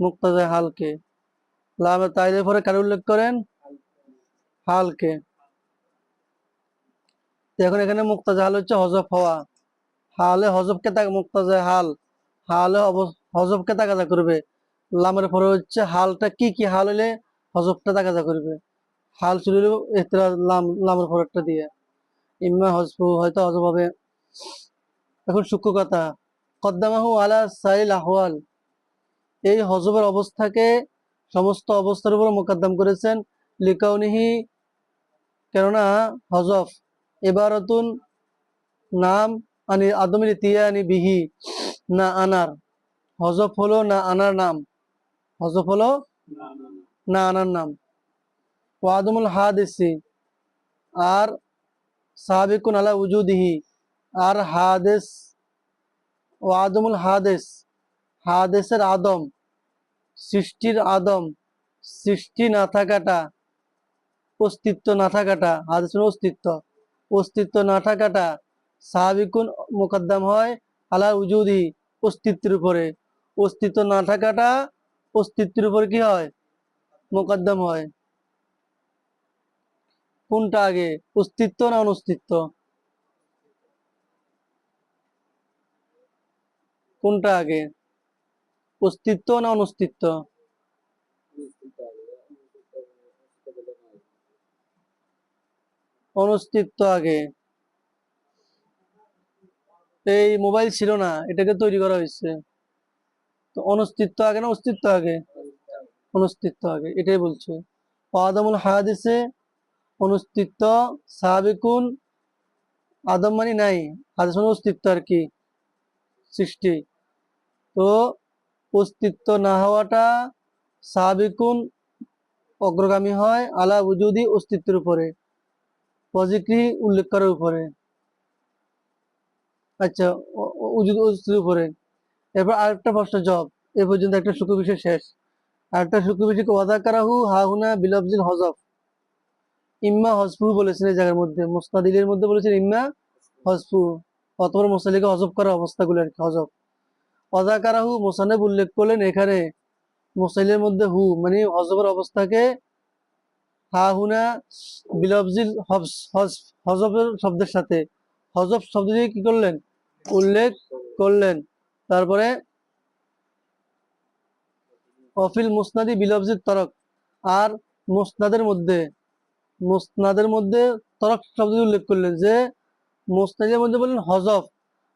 মুক্তাজা হালকে। লামে তাইদের পরে কার উল্লেখ করেন? হালকে। এখন এখানে মুক্তাজা হাল হচ্ছে হজফ হওয়া। হালে হজফকে তাকে মুক্তাজা হাল? হালে হজফকে তাকাজা করবে? লামের পরে হচ্ছে হালটা কি কি হাল হলে হজফটা তাকাজা করবে? হাল শুরু হলো লাম লামের পরেরটা দিয়ে। ইম্মা হজফু হয়তো হজফ হবে। এখন সূক্ষ্ম কথা। কদ্দামাহু আলা সাইল আহওয়াল। এই হজবের অবস্থাকে সমস্ত অবস্থার উপর মোকদ্দম করেছেন। লিকাউনিহি, কেননা হজফ এবারতুন নাম আনি আদমির তিয়ানি বিহি, না আনার। হজফ হলো না আনার নাম। হজফ হলো না আনার নাম। ওয়াদমুল হাদিসি, আর সাবিকুন আলা উজুদিহি, আর হাদেস ওয়াদমুল হাদেস, হাদেসের আদম। সৃষ্টির আদম সৃষ্টি না থাকাটা, অস্তিত্ব না থাকাটা, হাদিসের অস্তিত্ব অস্তিত্ব না থাকাটা সাহাবিকুন মোকদ্দম হয় আলা উজুদি অস্তিত্বের উপরে। অস্তিত্ব না থাকাটা অস্তিত্বের উপরে কি হয়? মোকদ্দম হয়। কোনটা আগে, অস্তিত্ব না অনস্তিত্ব? কোনটা আগে? অস্তিত্ব না অনস্তিত্ব? অনস্তিত্ব আগে। এই মোবাইল ছিল না, এটাকে তৈরি করা হয়েছে। তো অনস্তিত্ব আগে না অস্তিত্ব আগে? অনস্তিত্ব আগে, এটাই বলছে। আদমুল হাদিসে অনস্তিত্ব সাবিকুন, আদম মানে নাই। হাদিস অস্তিত্ব আর কি, সৃষ্টি। তো অস্তিত্ব না হওয়াটা সাবিকুন অগ্রগামী হয় আলা উজুদি অস্তিত্বের উপরে। পজিক্রি উল্লেখ করার উপরে। আচ্ছা উজুদ অস্তিত্বের উপরে। এরপর আরেকটা প্রশ্ন, জব। এ পর্যন্ত একটা শুক্র বিষয় শেষ। আরেকটা শুক্র বিষয় ওয়াদা কারাহু হাহুনা বিলফজিল হজফ। ইম্মা হজফু বলেছেন এই জায়গার মধ্যে, মুস্তাদিলের মধ্যে বলেছেন ইম্মা হজফু। অতপর মোসালিকে হজফ করা অবস্থাগুলো আর কি, হজফ। ওয়াদা কারাহু মোসানেব উল্লেখ করলেন এখানে মোসাইলের মধ্যে হু মানে হজফের অবস্থাকে হা হুনা বিলফজিল হজ হজ হজফের শব্দের সাথে। হজফ শব্দ দিয়ে কি করলেন? উল্লেখ করলেন। তারপরে অফিল মুসনাদি বিলফজিল তরক, আর মোসনাদের মধ্যে মোসনাদের মধ্যে তরক শব্দ উল্লেখ করলেন যে, মুসনাদের মধ্যে বললেন হজফ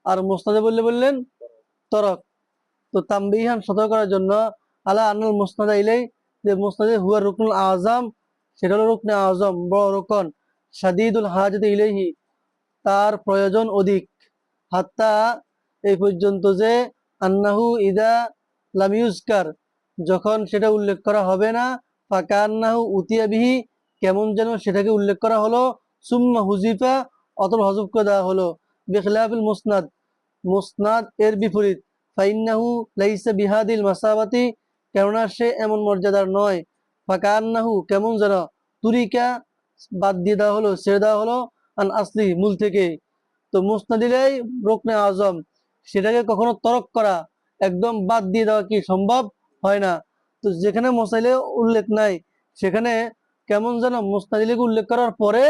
আর মুসনাদে বললে বললেন তরক। তো তাম্বিহান সতর্ক করার জন্য আলা আনাল মুসনাদা ইলাই যে মুসনাদে হুয়া রুকনুল আজম, সেটা হলো রুকনে আজম, বড় রোকন সাদিদুল হাজত ইলেহি তার প্রয়োজন অধিক। হাত্তা এই পর্যন্ত যে আন্নাহু ইদা লামিউজকার যখন সেটা উল্লেখ করা হবে না, ফাঁকা আন্নাহু উতিয়াবিহি কেমন যেন সেটাকে উল্লেখ করা হলো, সুম্মা হুজিফা, অতল হজব করে দেওয়া হলো, বেখলাফিল মুসনাদ। মুসনাদ এর বিপরীত। ফাইন্নাহু লাইসা বিহাদিল মাসাবাতি, কেননা সে এমন মর্যাদার নয়। ফাঁকা আন্নাহু কেমন যেন। তুরিকা বাদ দিয়ে দেওয়া হলো, ছেড়ে দেওয়া হলো আন আসলি মূল থেকে। তো মুসনাদিলাই রোকনে আজম। সেটাকে কখনো তরক করা, একদম বাদ দিয়ে দেওয়া কি সম্ভব হয় না? তো যেখানে মোসাইলে উল্লেখ নাই, সেখানে কেমন যেন মুসনাদিলেকে উল্লেখ করার পরে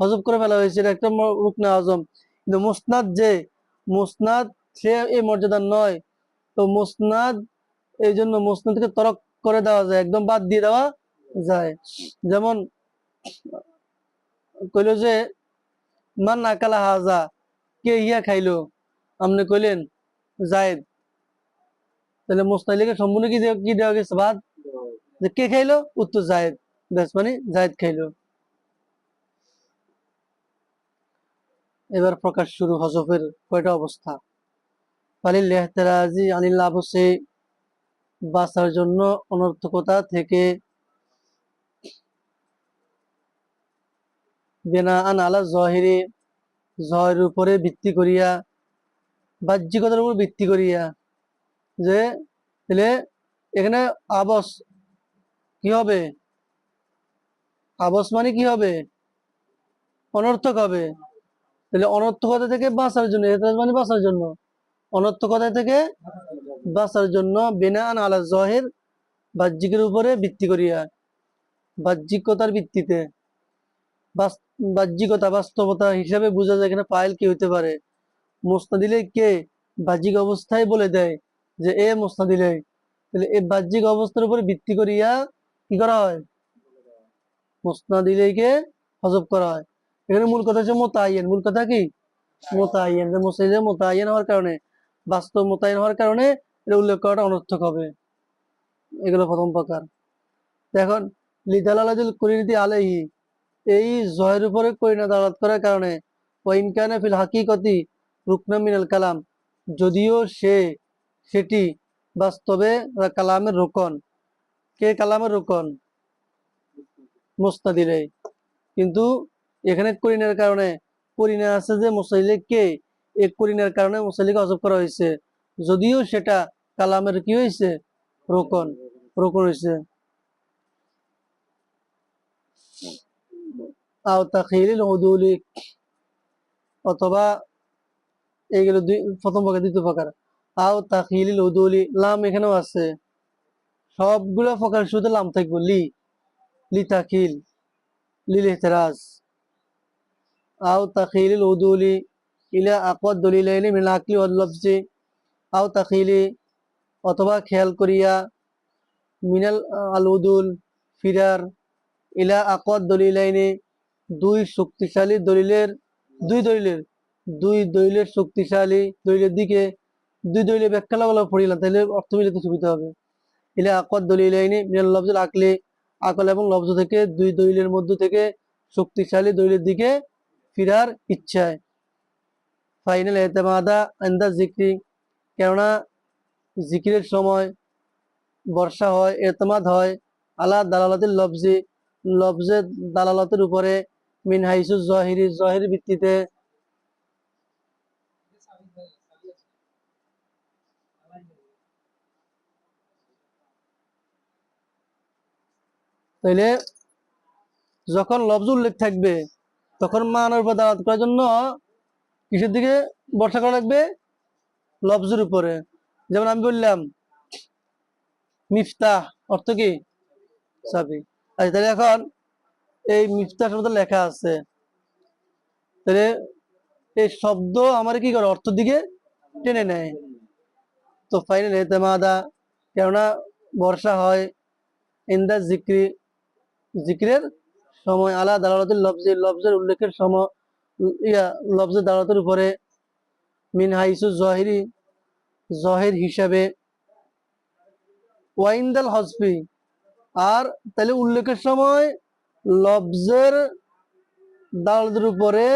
হজব করে ফেলা হয়েছে, এটা একটা রুকনে আজম। কিন্তু মুসনাদ যে মুসনাদ সে এই মর্যাদার নয়। তো মুসনাদ, এই জন্য মুসনাদকে তরক করে দেওয়া যায়, একদম বাদ দিয়ে দেওয়া যায়। যেমন কইলো যে, মান নাকালা হাজা কে ইয়া খাইলো? আপনি কইলেন, জায়েদ তাহলে মুস্তালিকে সম্পূর্ণ কি দেওয়া গেছে বাদ? যে কে খাইলো? উত্তর জায়েদ। ব্যাস মানে জায়েদ খাইলো। এবার প্রকাশ শুরু হজফের কয়টা অবস্থা? ফালিল ইহতিরাজি আনিল আবসে বাঁচার জন্য অনর্থকতা থেকে বেনা আন আলা জহিরে, জহের উপরে ভিত্তি করিয়া, বাহ্যিকতার উপর ভিত্তি করিয়া যে তাহলে এখানে আবস কি হবে? আবস মানে কি হবে? অনর্থক হবে। তাহলে অনর্থকতা থেকে বাঁচার জন্য এতরাজ মানে বাঁচার জন্য। অনর্থকতা থেকে বাঁচার জন্য বেনা আন আলা জহের বাহ্যিকের উপরে ভিত্তি করিয়া, বাহ্যিকতার ভিত্তিতে। বাহ্যিকতা বাস্তবতা হিসাবে বোঝা যায় এখানে পায়েল কি হইতে পারে? মোস্তাদিলে কে বাহ্যিক অবস্থায় বলে দেয় যে, এ মোস্তাদিলে। তাহলে এই বাহ্যিক অবস্থার উপরে ভিত্তি করিয়া কি করা হয়? মোস্তাদিলেকে হজব করা হয়। এখানে মূল কথা হচ্ছে মোতায়েন। মূল কথা কি? মোতায়েন। যে মোতায়েন হওয়ার কারণে, বাস্তব মোতায়েন হওয়ার কারণে এটা উল্লেখ করাটা অনর্থক হবে। এগুলো প্রথম প্রকার। এখন লিদালালাদুল কুরিনীতি আলাইহি, এই জয়ের উপরে করিনা দালাত করার কারণে ওয়াইনকানে ফিল হাকিকতি রুকনা মিনাল কালাম, যদিও সে, সেটি বাস্তবে কালামের রোকন। কে কালামের রোকন? মোস্তাদিরে কিন্তু এখানে করিনার কারণে করিনা আছে যে মোস্তাদিলে কে এই করিনার কারণে মোস্তাদিকে অজব করা হয়েছে। যদিও সেটা কালামের কি হয়েছে? রোকন রোকন হয়েছে। আও তাখিরিল উদুলি অথবা এইগুলো দুই, প্রথম প্রকার, দ্বিতীয় প্রকার। আও তাখিলিল উদুলি, লাম এখানেও আছে। সবগুলো প্রকার শুধু লাম থাকব, লি। লি তাখিল লিল ইহতিরাজ তাখিলিল উদুলি ইলা আকওয়াদ দলিলাইনি মিন আকলি ওয়াল লফজি আও তাখিলি অথবা খেয়াল করিয়া মিনাল আল উদুল ফিরার ইলা আকওয়াদ দলিলাইনি দুই শক্তিশালী দলিলের, দুই দলিলের দুই দলিলের শক্তিশালী দলিলের দিকে দুই দলিলের ব্যাখ্যা লাগল পড়িলাম, তাহলে অর্থ মিলিত সুবিধা হবে। ইলা আকওয়াদ দলিলাইনি মিনাল লফজুল আকলে, আকল এবং লফজ থেকে দুই দলিলের মধ্য থেকে শক্তিশালী দলিলের দিকে ফিরার ইচ্ছায় ফাইনাল এতেমাদা আন্দা জিক্রি কেননা জিকিরের সময় বর্ষা হয় এতমাদ হয় আলা দালালাতিল লফজি লফজের দালালতের উপরে মিন হাইসু জহিরি জহির ভিত্তিতে তাইলে যখন লফজ উল্লেখ থাকবে তখন মানের উপর দাওয়াত করার জন্য কিসের দিকে বর্ষা করা লাগবে? লফজের উপরে। যেমন আমি বললাম, মিফতাহ অর্থ কি? চাবি আচ্ছা তাহলে এখন এই মিফতাহ শব্দ লেখা আছে। তাহলে এই শব্দ আমার কি করে? অর্থ দিকে টেনে নেয়। তো ফাইনাল এতেমাদা কেননা বর্ষা হয় ইন্দা জিক্রি, জিক্রের সময় আলা দালালতের লফজে, লফজের উল্লেখের সময়, ইয়া লফজের দালালতের উপরে মিন হাইসু জহিরি, জহের হিসাবে ওয়াইন্দাল হসপি আর তাহলে উল্লেখের সময় লফজের দালালদের উপরে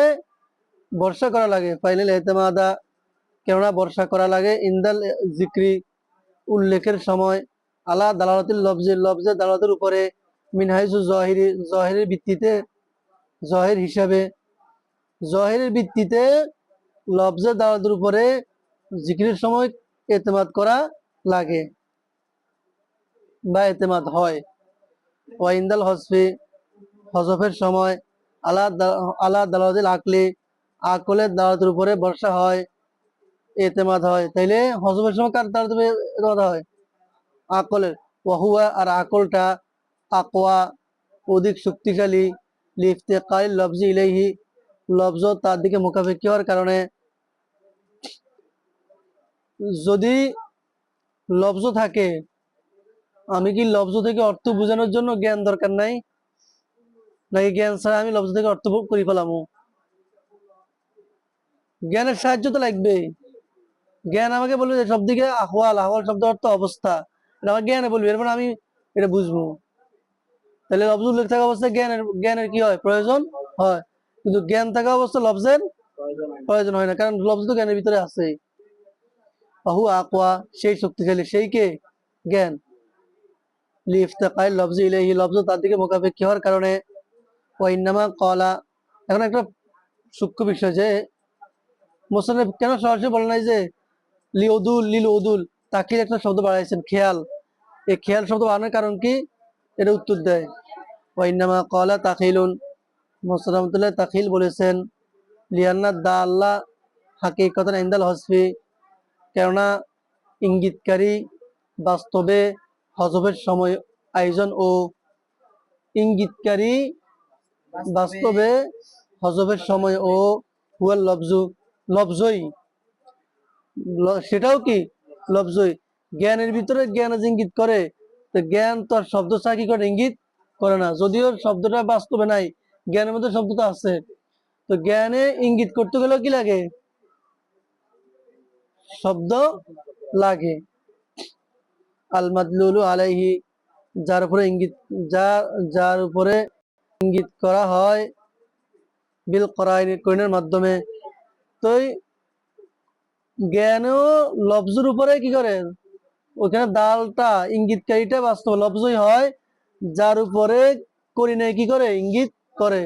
বর্ষা করা লাগে। ফাইনাল এতেমাদা কেননা বর্ষা করা লাগে। ইন্দাল জিক্রি উল্লেখের সময় আলা দালালতিল লফজের লফজের দালালতের উপরে মিনহাইজু জহিরি, জহেরের ভিত্তিতে, জহের হিসাবে, জহেরের ভিত্তিতে লফজের দালালতের উপরে জিকিরের সময় এতেমাদ করা লাগে বা এতেমাদ হয়। ওয়াইন্দাল হসফি হজফের সময় আলা আলা দালাদিল আকলি আকলের দালাতের উপরে বর্ষা হয় এতেমাদ হয়। তাইলে হজফের সময় কার এতেমাদ হয় আকলের। ওয়াহুয়া আর আকলটা আকওয়া অধিক শক্তিশালী লিফতে কাল লফজি ইলাইহি, লফজ তার দিকে মুখাপেক্ষি হওয়ার কারণে। যদি লফজ থাকে, আমি কি লফজ থেকে অর্থ বোঝানোর জন্য জ্ঞান দরকার নাই? নাকি জ্ঞান ছাড়া আমি লফজ থেকে অর্থ করি ফেলামো? জ্ঞানের সাহায্য তো লাগবে। জ্ঞান আমাকে বলবে সব দিকে আহওয়াল আহওয়াল শব্দ অর্থ অবস্থা। এটা আমার জ্ঞানে বলবে, এরপর আমি এটা বুঝব। তাহলে লফজ উল্লেখ থাকা অবস্থায় জ্ঞানের জ্ঞানের কি হয়? প্রয়োজন হয়। কিন্তু জ্ঞান থাকা অবস্থা লফজের প্রয়োজন হয় না, কারণ লফজ তো জ্ঞানের ভিতরে আছে আহু আকওয়া সেই শক্তিশালী, সেই কে? জ্ঞান। লফজ তার দিকে হওয়ার কারণে ওয়াইন্নামা কলা এখন একটা সূক্ষ্ম বিষয় যে মোসানফ কেন সরাসরি বলে নাই যে লিওদুল লিল উদুল তাকির একটা শব্দ বাড়াইছেন, খেয়াল। এই খেয়াল শব্দ বাড়ানোর কারণ কি? এটা উত্তর দেয়। ওয়াইন্নামা কলা তাকিলুন মোস্তরহমতুল্লাহ তাকিল বলেছেন, লিয়ান্না দা আল্লাহ হাকিকতান ইন্দাল হসফি। কেননা ইঙ্গিতকারী বাস্তবে হজবের সময় আয়োজন ও ইঙ্গিতকারী বাস্তবে হজবের সময় ও হুয়াল লফজু লফজই ল- সেটাও কি? লফজই জ্ঞানের ভিতরে জ্ঞান ইঙ্গিত করে জ্ঞান তো আর শব্দ ছাড়া কি করে? ইঙ্গিত করে না। যদিও শব্দটা বাস্তবে নাই, জ্ঞানের মধ্যে শব্দ তো আছে। তো জ্ঞানে ইঙ্গিত করতে গেলে কি লাগে? শব্দ লাগে। আল মাদলুলু আলাইহি, যার উপরে ইঙ্গিত, যা, যার উপরে ইঙ্গিত করা হয় বিল করাইনের মাধ্যমে। তো জ্ঞানও লফজের উপরে কি করে? ওখানে দালটা ইঙ্গিতকারীটা বাস্তব লফজই হয়, যার উপরে করি নাই কি করে? ইঙ্গিত করে।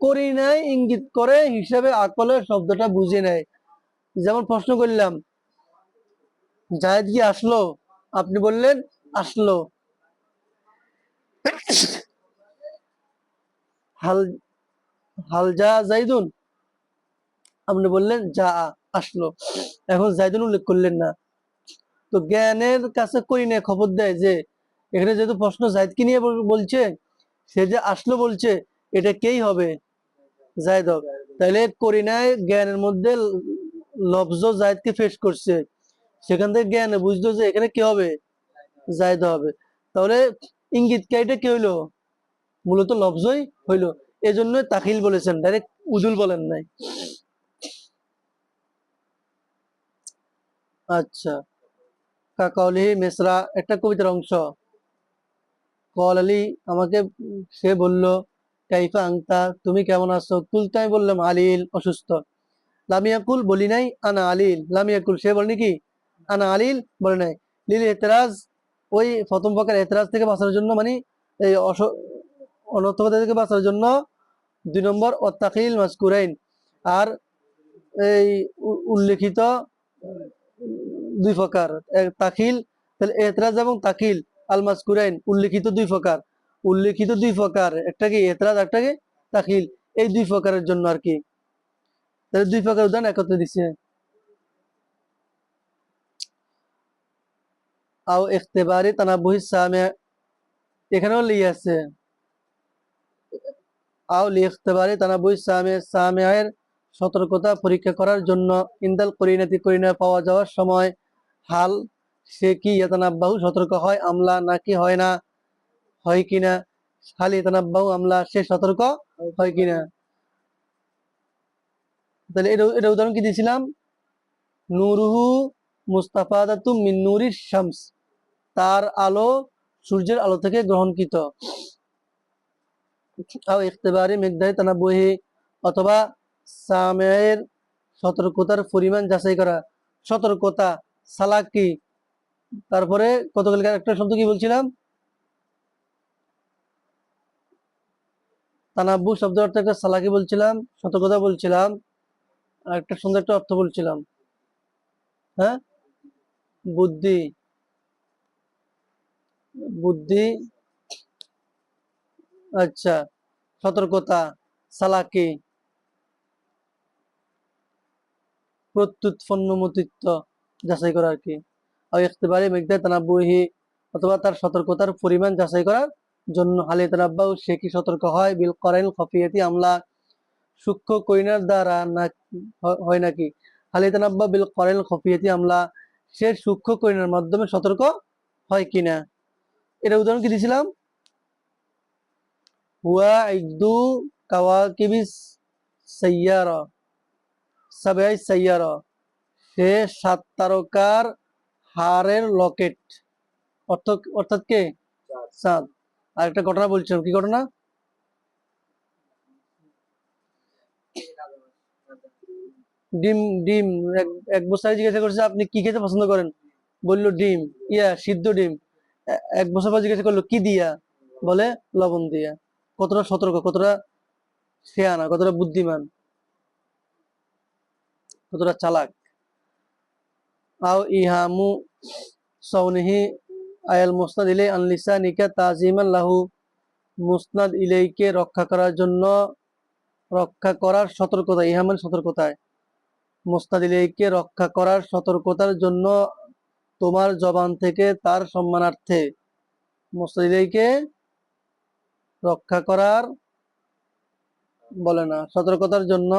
করি নাই, ইঙ্গিত করে হিসাবে আকলে শব্দটা বুঝে নেয়। যেমন প্রশ্ন করলাম, জায়দ কি আসলো? আপনি বললেন, আসলো। হাল হাল যা জাইদুন। আপনি বললেন, যা, আসলো। এখন জাইদুন উল্লেখ করলেন না। তো জ্ঞানের কাছে কই নিয়ে খবর দেয় যে, এখানে যেহেতু প্রশ্ন জায়দকে নিয়ে বল- বলছে, সে যে আসলো বলছে, এটা কেই হবে? জায়দ হবে। তাহলে করিনায় জ্ঞানের মধ্যে লফজ জায়দকে ফেস করছে। সেখান থেকে জ্ঞানে বুঝলো যে, এখানে কি হবে? জায়দ হবে। তাহলে ইঙ্গিতকারীটা কি হইল? মূলত লফজই হইল। এজন্য তাকিল বলেছেন, ডাইরেক্ট উজুল বলেন নাই। আচ্ছা। মেসরা একটা কবিতার অংশ। কল আলী আমাকে, সে বলল, কাইফা আংতা, তুমি কেমন আছো? আমি বললাম, আলিল, অসুস্থ। লামিয়াকুল বলি নাই, আনা আলিল। লামিয়াকুল সে আনা আলিল? বলে নাই। লিল এতরাজ, ওই প্রথম প্রকার এতরাজ থেকে বাঁচার জন্য মানে এই অস, অনর্থকতা থেকে বাঁচার জন্য দুই নম্বর, অত্তাকিল মাসকুরাইন আর এই উল্লেখিত দুই প্রকার। তাকিল তাহলে এতরাজ এবং তাকিল আল মাসকুরাইন উল্লেখিত দুই প্রকার। উল্লেখিত দুই প্রকার, একটা কি এতরাজ, একটা কি তাকিল এই দুই প্রকারের জন্য আর কি। তাহলে দুই প্রকার উদাহরণ একত্রে দিচ্ছে। আও ইখতিবারি তানাবুহি সামে, এখানেও লিয়ে আছে। আও লি ইখতিবারি তানাবুহি সামে সামেয়ের সতর্কতা পরীক্ষা করার জন্য ইন্দাল করিনাতি করিনা পাওয়া যাওয়ার সময় হাল, সে কি ইয়াতানাব্বাহু? সতর্ক হয়, আমলা নাকি হয় না? হয় কিনা হাল ইয়াতানাব্বাহু, আমলা, সে সতর্ক হয় কিনা তাহলে এটা এটা উদাহরণ কি দিয়েছিলাম? নুরুহু মুস্তাফাদাতু মিন নুরিশ শামস। তার আলো সূর্যের আলো থেকে গ্রহণকৃত। আও ইখতিবারি মিকদারি তানাবুহি অথবা সামের সতর্কতার পরিমাণ যাচাই করা। সতর্কতা সালাকি। তারপরে কতগুলি একটা শব্দ কি বলছিলাম? তানাব্বু শব্দ অর্থ একটা সালাকি বলছিলাম, সতর্কতা বলছিলাম, আর একটা সুন্দর একটা অর্থ বলছিলাম। হ্যাঁ? বুদ্ধি। বুদ্ধি। আচ্ছা সতর্কতা, সালাকি। প্রত্যুৎপন্নমতিত্ব। যাচাই করা আর কি? আর ইখতিবারি মেঘদায় তানাব্বুহি অথবা তার সতর্কতার পরিমাণ যাচাই করার জন্য হালে তানাব্বাউ, সে কি সতর্ক হয়? বিল করাইল খফিয়াতি আমলা। সূক্ষ্ম কইনার দ্বারা না হয় নাকি? হালে তানাব্বা বিল করাইল খফিয়াতি আমলা। সে সূক্ষ্ম কইনার মাধ্যমে সতর্ক হয় কিনা? এটা উদাহরণ কি দিয়েছিলাম হুয়া ইকদু কাওয়াকিবিস সাইয়ারা। সাবাই সাইয়ারা। সে সাত তারকার হারের লকেট। অর্থ অর্থাৎ কে? চাঁদ। আর একটা ঘটনা বলছিলাম কি ঘটনা? ডিম ডিম। এক- এক বছর জিজ্ঞাসা করছে আপনি কি খেতে পছন্দ করেন? বলল ডিম। ইয়া সিদ্ধ ডিম। এক বছর পর জিজ্ঞাসা করল কি দিয়া? বলে লবণ দিয়া। কতটা সতর্ক কতটা শেয়ানা কতটা বুদ্ধিমান কতটা চালাক। আও ইহামু সৌনিহি আয়াল মুসনাদ ইলাই আন লিসানিকা তাজিমান লাহু মুসনাদ ইলাইকে রক্ষা করার জন্য রক্ষা করার সতর্কতা ইহা মানে সতর্কতায় মুস্তাদ ইলাইকে রক্ষা করার সতর্কতার জন্য তোমার জবান থেকে তার সম্মানার্থে. মুস্তাদ ইলাইকে রক্ষা করার বলে না সতর্কতার জন্য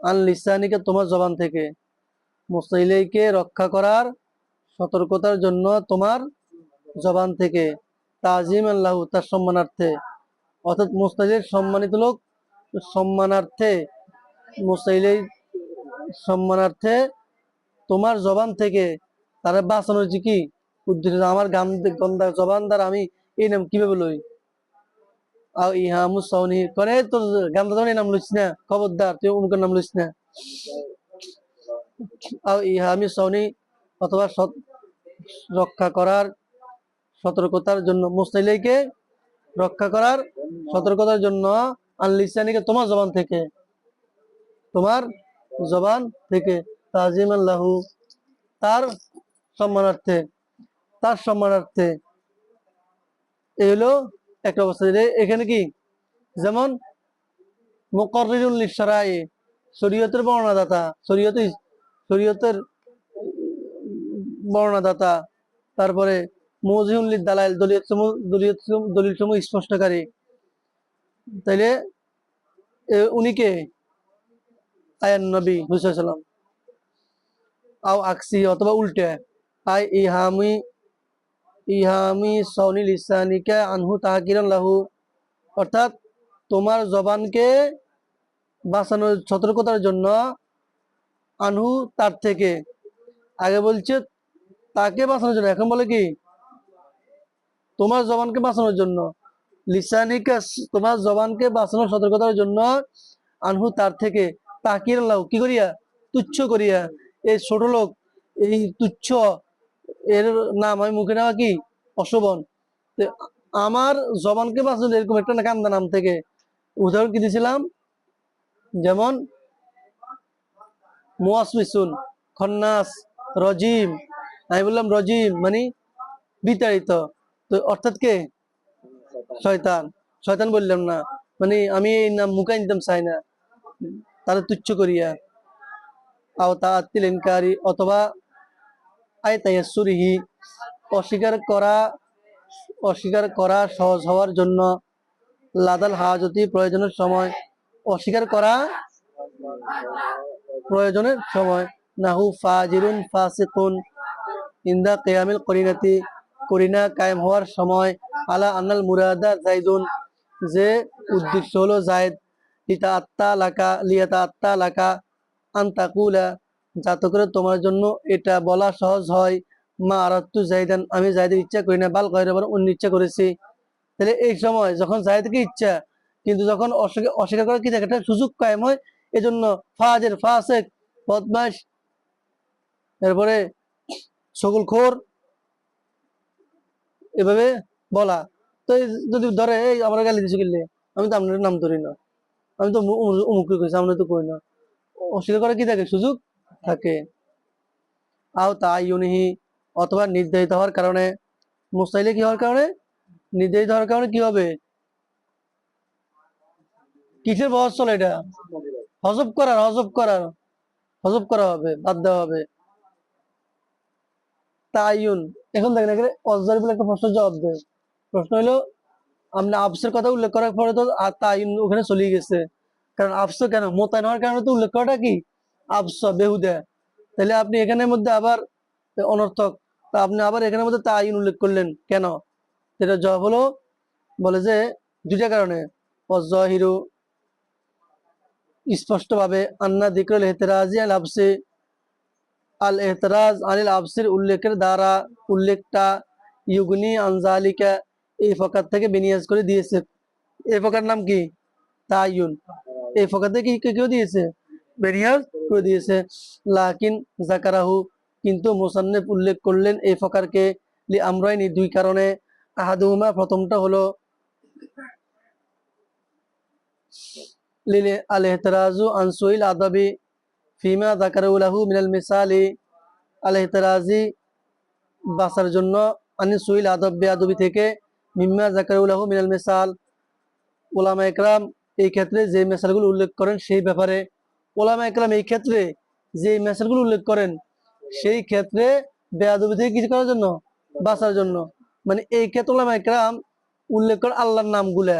আন লিসানিকে তোমার জবান থেকে. মুস্তাদ ইলাইকে রক্ষা করার সতর্কতার জন্য তোমার জবান থেকে তাজিম আল্লাহ তার সম্মানার্থে। অর্থাৎ মুস্তাহিদের সম্মানিত লোক সম্মানার্থে মুস্তাহিদের সম্মানার্থে তোমার জবান থেকে তারা বাঁচানোর যে কি উদ্দেশ্য, আমার গান গন্দা জবান দ্বারা আমি এই নাম কীভাবে লই? ইহা মুসাউনি, করে তোর জবান এই নাম লইস না, খবরদার, তুই অমুকের নাম লইস না। আর ইহা আমি সৌনি অথবা রক্ষা করার সতর্কতার জন্য মুস্তাইলাইকে রক্ষা করার সতর্কতার জন্য আনলিসানিকে তোমার জবান থেকে, তোমার জবান থেকে তাজিম আল্লাহু তার সম্মানার্থে তার সম্মানার্থে। এই হলো একটা অবস্থা। এখানে কি? যেমন মুকররিরুল লিসারাই শরীয়তের বর্ণাদাতা শরীয়ত শরীয়তের বর্ণাদাতা, তারপরে মজিহুল দালাইল দলীয় দলীয় দলিল সমূহ স্পষ্টকারী। তাইলে এ উনি কে? আয়ান নবী হুসাইসাল্লাম আও আকসি অথবা উল্টে। আই ইহামি ইহামি সৌনি লিসানিকা আনহু তাহাকিরান লাহু। অর্থাৎ তোমার জবানকে বাঁচানোর সতর্কতার জন্য আনহু তার থেকে। আগে বলছে, তাকে বাঁচানোর জন্য। এখন বলে কি, তোমার জবানকে বাঁচানোর জন্য। লিসানিকা তোমার জবানকে বাঁচানোর সতর্কতার জন্য আনহু তার থেকে তাকির লাও কি করিয়া? তুচ্ছ করিয়া। এই ছোট লোক, এই তুচ্ছ, এর নাম আমি মুখে নেওয়া কি? অশোভন। আমার জবানকে বাঁচানোর এরকম একটা কান্দা নাম থেকে। উদাহরণ কি দিয়েছিলাম যেমন মুয়াসমিসুন খন্নাস, রজিম আমি বললাম রজিম মানে বিতাড়িত। তো অর্থাৎ কে? শয়তান। শয়তান বললাম না। মানে আমি এই নাম মুখে নিতাম চাই না। তারা তুচ্ছ করিয়া। আও তা ইনকারি অথবা আয় তাইয়াসুরিহি অস্বীকার করা অস্বীকার করা সহজ হওয়ার জন্য লাদাল হাজতি প্রয়োজনের সময় অস্বীকার করা প্রয়োজনের সময়। নাহু ফাজিরুন ফাসিকুন। ইন্দা কিয়ামিল করিনাতি। করিনা কায়েম হওয়ার সময়। আলা আন্নাল মুরাদা জাইদুন যে উদ্দেশ্য হলো জায়দ লিতা আত্মা লাকা, লিয়াতা আত্মা লাকা। আন্তাকুলা। যাতে করে তোমার জন্য এটা বলা সহজ হয়। মা আরাত্তু জাইদান আমি জায়দের ইচ্ছা করি না। বাল কয়ের অন্য ইচ্ছা করেছি। তাহলে এই সময় যখন জায়দকে ইচ্ছা, কিন্তু যখন অস্বীকার করার কি থাকে? একটা সুযোগ কায়েম হয়। এজন্য ফাজের ফাসেক বদমাস এরপরে সকল খোর, এভাবে বলা। তো যদি ধরে, এই আমরা গালি দিছি কিনলে, আমি তো আপনার নাম ধরি না। আমি তো অমুক করেছি আমরা তো করি না। অস্বীকার করা কি থাকে? সুযোগ থাকে। আও তাইউনিহি অথবা নির্ধারিত হওয়ার কারণে মুস্তাইলে কি হওয়ার কারণে? নির্ধারিত হওয়ার কারণে কি হবে? কিসের বহস চলে এটা? হজব করার হজব করার, হজব করা হবে, বাদ দেওয়া হবে। তাইউন এখন দেখেন এখানে অজারি বলে একটা প্রশ্ন জবাব দেয়। প্রশ্ন হলো, আপনি আফসের কথা উল্লেখ করার পরে তো আর তাইউন ওখানে চলে গেছে। কারণ আফস কেন? মোতায়েন হওয়ার কারণে তো উল্লেখ করাটা কি? আফস, বেহুদা। তাহলে আপনি এখানের মধ্যে আবার অনর্থক। তা আপনি আবার এখানের মধ্যে তাইন উল্লেখ করলেন কেন? সেটা জবাব হলো, বলে যে, দুইটা কারণে। অজহিরু স্পষ্টভাবে আন্না দিকরুল এহতেরাজি আল আবসে আল এহতরাজ আনিল আবসির উল্লেখের দ্বারা উল্লেখটা ইউগনি আনজালিকা এই ফকার থেকে বিনিয়াজ করে দিয়েছে। এই ফকার নাম কি? তাইয়ুন। এই ফকার থেকে কেউ দিয়েছে? বেরিয়াজ করে দিয়েছে। লাকিন জাকারাহু কিন্তু মোসান্নেফ উল্লেখ করলেন এই ফকারকে লি আমরাইনি দুই কারণে। আহাদুমা প্রথমটা হলো লিলে আল এহতরাজু আনসুইল আদাবি ফিমা দাকারুলাহু মিনাল মিসালি আল বাসার জন্য আনি সুইল আদব থেকে মিম্মা জাকারুলাহু মিনাল মিসাল ওলামা একরাম এই ক্ষেত্রে যে মেসালগুলো উল্লেখ করেন সেই ব্যাপারে ওলামা একরাম এই ক্ষেত্রে যে মেসালগুলো উল্লেখ করেন সেই ক্ষেত্রে বেআদবি থেকে কিছু করার জন্য, বাঁচার জন্য। মানে এই ক্ষেত্রে ওলামা একরাম উল্লেখ করেন আল্লাহর নামগুলা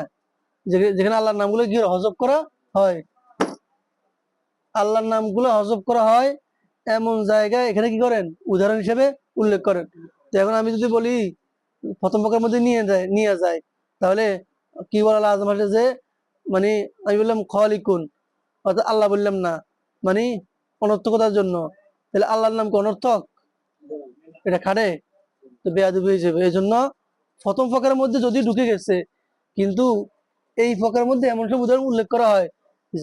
যেখানে আল্লাহর নামগুলো কি হজব করা হয়। আল্লাহর নামগুলো হজব করা হয় এমন জায়গায়, এখানে কি করেন? উদাহরণ হিসেবে উল্লেখ করেন। তো এখন আমি যদি বলি, প্রথম পক্ষের মধ্যে নিয়ে যায় নিয়ে যায়, তাহলে কি বলা আজম আসে যে মানে আমি বললাম খলিকুন, অর্থাৎ আল্লাহ বললাম না মানে অনর্থকতার জন্য। তাহলে আল্লাহর নাম কি অনর্থক? এটা খাটে? তো বেয়াদবি যাবে। এই জন্য প্রথম ফকের মধ্যে যদি ঢুকে গেছে, কিন্তু এই ফকের মধ্যে এমন সব উদাহরণ উল্লেখ করা হয়,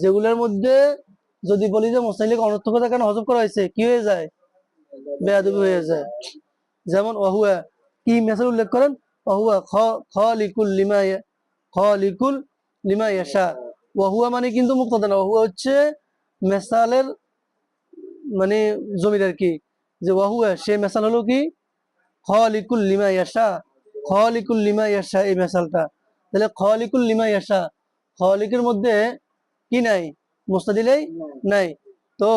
যেগুলোর মধ্যে যদি বলি যে মোসাইলিক অনর্থকতা কেন হজম করা হয়েছে, কি হয়ে যায়? বেয়াদবি হয়ে যায়। যেমন অহুয়া, কি মেসেজ উল্লেখ করেন? অহুয়া, খ, খলিকুল লিমা ইয়া- খলিকুল লিমা ইয়াশা। ওয়াহুয়া মানে কিন্তু মুক্তদা না ওহুয়া হচ্ছে মেসালের মানে জমিদার কি। যে ওয়াহুয়া সে মেসাল হলো কি? খলিকুল লিমা ইয়াশা। খলিকুল লিমা ইয়াশা এই মেসালটা। তাহলে খলিকুল লিমা ইয়াশা। খলিকের মধ্যে কি নাই? মুস্তাদিলেই নাই। তো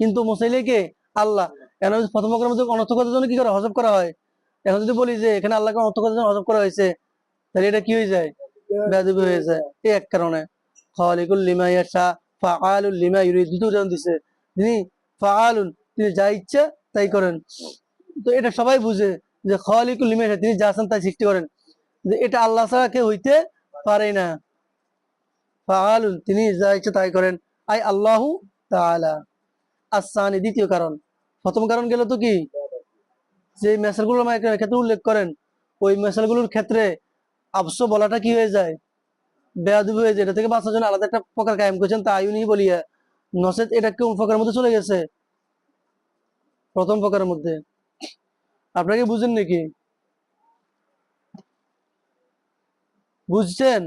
কিন্তু মুসাইলে কে? আল্লাহ। এখন প্রথম মধ্যে অনর্থকতার জন্য কি করে? হজব করা হয়। এখন যদি বলি যে এখানে আল্লাহকে অনর্থকতার জন্য হজব করা হয়েছে, তাহলে এটা কি হয়ে যায়? বেয়াদবি হয়ে যায়। এই এক কারণে। খালিকুল লিমা ইয়াশা, ফাআলুল লিমা ইউরিদ, দুটো দিছে। তিনি ফাআলুন, তিনি যা ইচ্ছা তাই করেন। তো এটা সবাই বুঝে যে খালিকুল লিমা তিনি যা চান তাই সৃষ্টি করেন। যে এটা আল্লাহ ছাড়া কেউ হইতে পারে না। ফাআলুন, তিনি যা ইচ্ছা তাই করেন। আই আল্লাহু তাআলা। আসানি দ্বিতীয় কারণ। প্রথম কারণ গেল তো কি? যে মেসালগুলো আমার ক্ষেত্রে উল্লেখ করেন, ওই মেসালগুলোর ক্ষেত্রে আবশ্য বলাটা কি হয়ে যায়? বেয়াদবি হয়ে যায়। এটা থেকে বাঁচার জন্য আলাদা একটা প্রকার কায়েম করেছেন তা আয়ুনি বলিয়া। নসেদ, এটা কোন প্রকারের মধ্যে চলে গেছে? প্রথম প্রকারের মধ্যে। আপনাকে বুঝেন নাকি? বুঝছেন?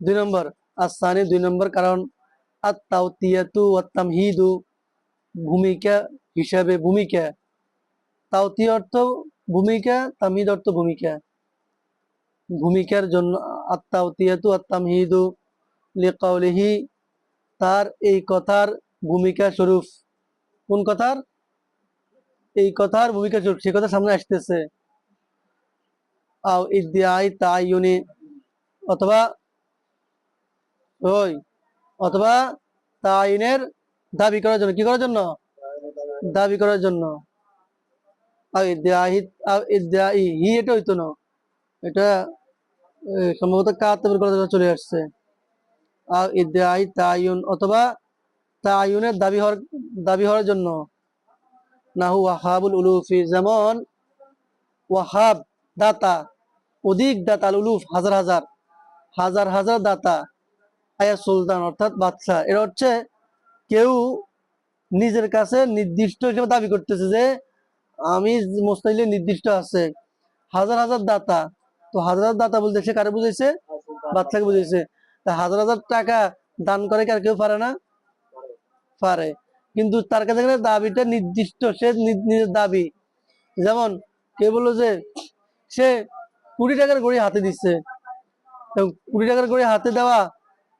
দুই নম্বর, আসানি দুই নম্বর কারণ, আত্মাউতিয়াতু ওয়াত্তামহিদু ভূমিকা হিসাবে ভূমিকা। তাওতি অর্থ ভূমিকা তামিদ অর্থ ভূমিকা। ভূমিকার জন্য আত্মাউতিয়াতু আত্তামহিদু লিকাউলিহি, তার এই কথার ভূমিকা স্বরূপ। কোন কথার? এই কথার ভূমিকা স্বরূপ। সে কথা সামনে আসতেছে। আও তাইয়ুনি, অথবা ওই, অথবা তাইনের দাবি করার জন্য, কি করার জন্য? দাবি করার জন্য। হি এটা হইতো না। এটা সম্ভবত করার জন্য চলে আসছে। আর ইদ্দিয়াই তাইয়ুন, অথবা তাইয়ুনের দাবি হওয়ার দাবি হওয়ার জন্য। নাহু ওয়াহাবুল উলুফি, যেমন ওয়াহাব দাতা অধিক দাতা আল উলুফ হাজার হাজার হাজার হাজার দাতা আয়া সুলতান অর্থাৎ বাদশাহ। এটা হচ্ছে কেউ নিজের কাছে নির্দিষ্ট হিসেবে দাবি করতেছে যে, আমি মোস্তাইলে নির্দিষ্ট আছে। হাজার হাজার দাতা, তো হাজার হাজার দাতা বলতে সে কারে বুঝেছে বাচ্চাকে বুঝেছে তা হাজার হাজার টাকা দান করে কি আর কেউ পারে না? পারে। কিন্তু তার কাছে দাবিটা নির্দিষ্ট, সে নিজের দাবি। যেমন কে বলল যে, সে কুড়ি টাকার গড়ি হাতে দিচ্ছে। কুড়ি টাকার গড়ি হাতে দেওয়া,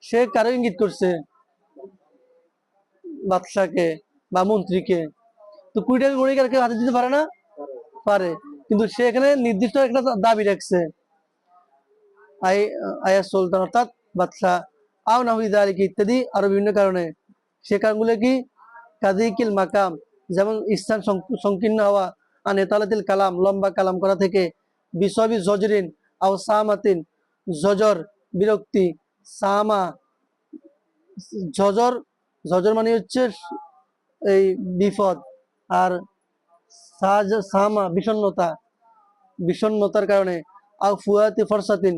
সে কারও ইঙ্গিত করছে? বাদশাকে বা মন্ত্রীকে। তো কুড়ি টাকা গড়ি কার কেউ হাতে দিতে পারে না? পারে। কিন্তু সে এখানে নির্দিষ্ট একটা দাবি রাখছে। আই আয়া সুলতান অর্থাৎ বাদশাহ আও নাহিদ আলিক ইত্যাদি আরও বিভিন্ন কারণে। সে কারণগুলো কি? কাদিকিল মাকাম, যেমন স্থান সংকীর্ণ হওয়া, আনে তালাতিল কালাম, লম্বা কালাম করা থেকে বিসবি জজরিন আও সামাতিন। জজর বিরক্তি, সামা, জজর জজর মানে হচ্ছে এই বিপদ। আর সামা, বিষণ্ণতা, বিষণ্ণতার কারণে, আও ফুয়াতি ফরসাতিন,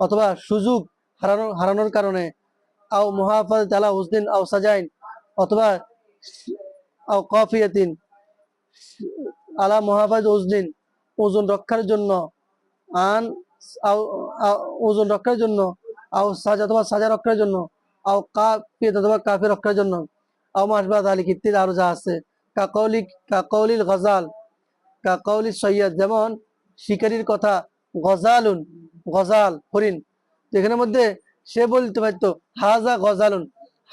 অথবা সুযোগ হারানোর হারানোর কারণে, আও মহাফাজ আলা হুসদিন, আও সাজাইন, অথবা আও কফিয়াতিন, আলা মহাফাজ ওজনিন ওজন রক্ষার জন্য, আন ওজন রক্ষার জন্য, আও সাজা অথবা সাজা রক্ষার জন্য, আও কাফিয়াত অথবা কাফি রক্ষার জন্য, আও মাসবাদ, আলী ইত্যাদি আরও যা আছে। কাকৌলি কাকৌলিল গজাল কাকৌলি সৈয়দ, যেমন শিকারির কথা, গজালুন, গজাল, হরিণ, তো এখানের মধ্যে সে বলতে পারতো, হাজা গজালুন,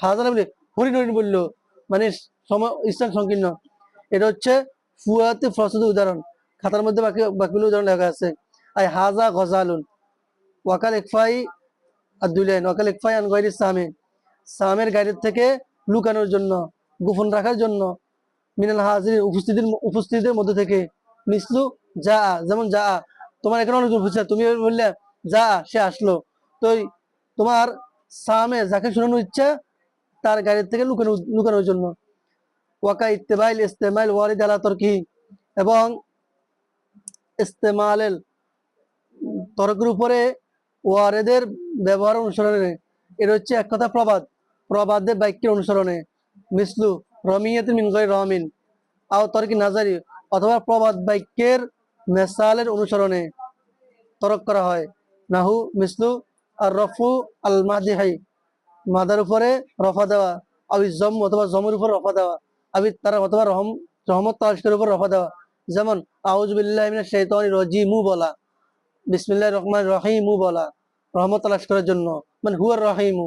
হাজা বলে হরিণ হরিণ বলল মানে সময় স্থান সংকীর্ণ। এটা হচ্ছে ফুয়াতে ফসদ উদাহরণ। খাতার মধ্যে বাকি বাকিগুলো উদাহরণ লেখা আছে। আই হাজা গজালুন। ওয়াকাল ইকফাই আর দুলেন ওয়াকাল ইকফাই আন গৈরি সামে। সামের গাড়ির থেকে লুকানোর জন্য, গোপন রাখার জন্য মিনাল হাজির উপস্থিতির উপস্থিতির মধ্যে থেকে মিসলু, যা যেমন যা তোমার এখানে অনেক উপস্থিত তুমি বললে, যা সে আসলো। তো তোমার সামে যাকে শোনানোর ইচ্ছা, তার গাড়ির থেকে লুকানো লুকানোর জন্য। ওয়াকা ইত্তেবাইল ইস্তেমাইল ওয়ারিদ আলা তরকি এবং ইস্তেমালের তর্কের উপরে ওয়ারেদের ব্যবহার অনুসরণে, এটা হচ্ছে এক কথা প্রবাদ। প্রবাদের বাক্যের অনুসরণে, মিসলু রমিয়াতে মিনগয় রমিন, আও তর্কি নাজারি, অথবা প্রবাদ বাক্যের মেসালের অনুসরণে তরক করা হয়। নাহু, মিসলু আর রফু আল মাদিহাই মাদার উপরে রফা দেওয়া আবি জম অথবা জমের উপর রফা দেওয়া, আবি তারা অথবা রহম, রহমত তালাশের উপর রফা দেওয়া। যেমন আউজবিল্লাহ রজি মু বলা বিসমিল্লাহ রহমান রহিমু বলা, রহমত তালাশ করার জন্য মানে হুয়ার রহিমু